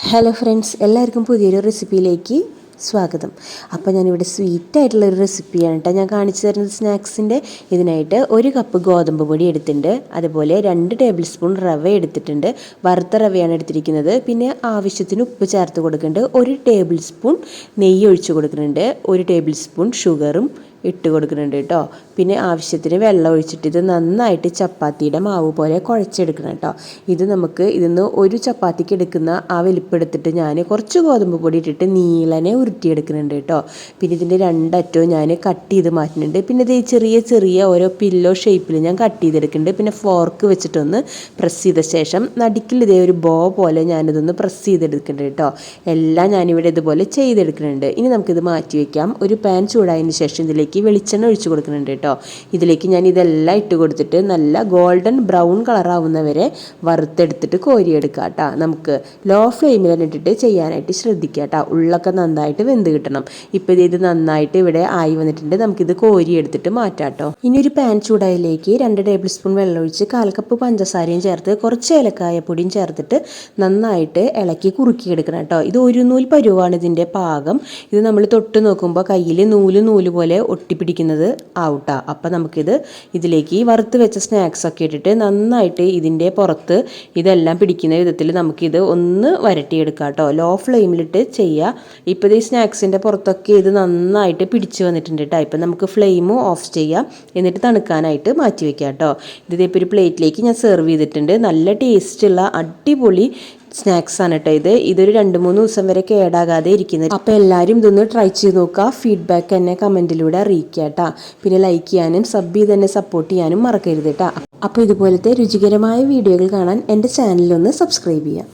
Hello friends എല്ലാവർക്കും പുതിയൊരു റെസിപ്പിയിലേക്ക് സ്വാഗതം. അപ്പോൾ ഞാനിവിടെ സ്വീറ്റ് ആയിട്ടുള്ള ഒരു റെസിപ്പിയാണ് കേട്ടോ ഞാൻ കാണിച്ചു തരുന്നത് സ്നാക്സിന്റെ ഇതിനായിട്ട് ഒരു കപ്പ് ഗോതമ്പ് പൊടി എടുത്തിട്ടുണ്ട്. അതുപോലെ രണ്ട് ടേബിൾ സ്പൂൺ റവ എടുത്തിട്ടുണ്ട്. വറുത്ത റവയാണ് എടുത്തിരിക്കുന്നത്. പിന്നെ ആവശ്യത്തിന് ഉപ്പ് ചേർത്ത് കൊടുക്കുന്നുണ്ട്. ഒരു ടേബിൾ സ്പൂൺ നെയ്യ് ഒഴിച്ച് കൊടുക്കുന്നുണ്ട്. ഒരു ടേബിൾ സ്പൂൺ ഷുഗറും ഇട്ട് കൊടുക്കുന്നുണ്ട് കേട്ടോ. പിന്നെ ആവശ്യത്തിന് വെള്ളം ഒഴിച്ചിട്ട് ഇത് നന്നായിട്ട് ചപ്പാത്തിയുടെ മാവ് പോലെ കുഴച്ചെടുക്കണം കേട്ടോ. ഇത് നമുക്ക് ഇതിന്ന് ഒരു ചപ്പാത്തിക്ക് എടുക്കുന്ന ആ വലിപ്പെടുത്തിട്ട് ഞാൻ കുറച്ച് ഗോതമ്പ് പൊടി ഇട്ടിട്ട് നീളനെ ഉരുട്ടിയെടുക്കുന്നുണ്ട് കേട്ടോ. പിന്നെ ഇതിന്റെ രണ്ടറ്റവും ഞാൻ കട്ട് ചെയ്ത് മാറ്റുന്നുണ്ട്. പിന്നെ ഇത് ചെറിയ ചെറിയ ഓരോ പില്ലോ ഷേപ്പിൽ ഞാൻ കട്ട് ചെയ്തെടുക്കുന്നുണ്ട്. പിന്നെ ഫോർക്ക് വെച്ചിട്ടൊന്ന് പ്രസ് ചെയ്ത ശേഷം നടുക്കിൽ ഇതേ ഒരു ബോ പോലെ ഞാനിതൊന്ന് പ്രസ് ചെയ്തെടുക്കുന്നുണ്ട് കേട്ടോ. എല്ലാം ഞാനിവിടെ ഇതുപോലെ ചെയ്തെടുക്കുന്നുണ്ട്. ഇനി നമുക്കിത് മാറ്റി വയ്ക്കാം ഒരു പാൻ ചൂടായതിന് ശേഷം ഇതിലേക്ക് വെളിച്ചെണ്ണ ഒഴിച്ച് കൊടുക്കുന്നുണ്ട് കേട്ടോ. ഇതിലേക്ക് ഞാൻ ഇതെല്ലാം ഇട്ട് കൊടുത്തിട്ട് നല്ല ഗോൾഡൻ ബ്രൗൺ കളറാവുന്നവരെ വറുത്തെടുത്തിട്ട് കോരിയെടുക്കുക കേട്ടോ. നമുക്ക് ലോ ഫ്ലെയിമിൽ തന്നെ ഇട്ടിട്ട് ചെയ്യാനായിട്ട് ശ്രദ്ധിക്കുക കേട്ടോ. ഉള്ളൊക്കെ നന്നായിട്ട് വെന്ത് കിട്ടണം. ഇപ്പോൾ ഇത് നന്നായിട്ട് ഇവിടെ ആയി വന്നിട്ടുണ്ട്. നമുക്കിത് കോരിയെടുത്തിട്ട് മാറ്റാം കേട്ടോ. ഇനി ഒരു പാൻ ചൂടായിലേക്ക് രണ്ട് ടേബിൾ സ്പൂൺ വെള്ളം ഒഴിച്ച് കാൽ കപ്പ് പഞ്ചസാരയും ചേർത്ത് കുറച്ച് ഏലക്കായ പൊടിയും ചേർത്തിട്ട് നന്നായിട്ട് ഇളക്കി കുറുക്കിയെടുക്കണം കേട്ടോ. ഇത് ഒരു നൂൽ പരുവാണ് ഇതിന്റെ പാകം. ഇത് നമ്മൾ തൊട്ട് നോക്കുമ്പോൾ കയ്യിൽ നൂൽ നൂൽ പോലെ ഒട്ടിപ്പിടിക്കുന്നത് ആവട്ടാ. അപ്പം നമുക്കിത് ഇതിലേക്ക് ഈ വറുത്ത് വെച്ച സ്നാക്സ് ഒക്കെ ഇട്ടിട്ട് നന്നായിട്ട് ഇതിന്റെ പുറത്ത് ഇതെല്ലാം പിടിക്കുന്ന വിധത്തിൽ നമുക്കിത് ഒന്ന് വരട്ടിയെടുക്കാം കേട്ടോ. ലോ ഫ്ലെയിമിലിട്ട് ചെയ്യുക ഇപ്പോൾ ഈ സ്നാക്സിന്റെ പുറത്തൊക്കെ ഇത് നന്നായിട്ട് പിടിച്ച് വന്നിട്ടുണ്ട് കേട്ടോ. ഇപ്പം നമുക്ക് ഫ്ലെയിം ഓഫ് ചെയ്യാം. എന്നിട്ട് തണുക്കാനായിട്ട് മാറ്റി വെക്കാം കേട്ടോ. ഇതിപ്പോൾ ഒരു പ്ലേറ്റിലേക്ക് ഞാൻ സെർവ് ചെയ്തിട്ടുണ്ട്. നല്ല ടേസ്റ്റുള്ള അടിപൊളി സ്നാക്സ് ആണ് കേട്ടോ ഇത്. ഇതൊരു രണ്ട് മൂന്ന് ദിവസം വരെ കേടാകാതെ ഇരിക്കുന്നത്. അപ്പോൾ എല്ലാരും ഇതൊന്ന് ട്രൈ ചെയ്ത് നോക്കുക ഫീഡ്ബാക്ക് എന്നെ കമന്റിലൂടെ അറിയിക്കുക കേട്ടോ പിന്നെ ലൈക്ക് ചെയ്യാനും സബ് ചെയ്ത് തന്നെ സപ്പോർട്ട് ചെയ്യാനും മറക്കരുത് കേട്ടോ അപ്പോൾ ഇതുപോലത്തെ രുചികരമായ വീഡിയോകൾ കാണാൻ എന്റെ ചാനലൊന്ന് സബ്സ്ക്രൈബ് ചെയ്യാം.